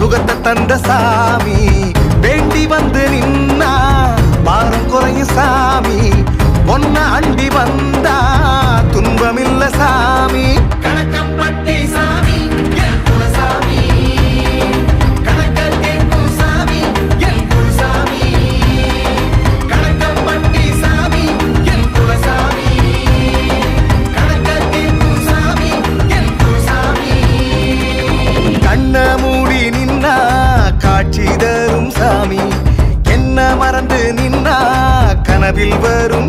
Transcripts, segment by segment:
சுகத்தை தந்த சாமி. வேண்டி வந்து நின்னா பாரம் குறை கனவில் வரும்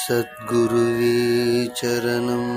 सद्गुरुवे चरणम्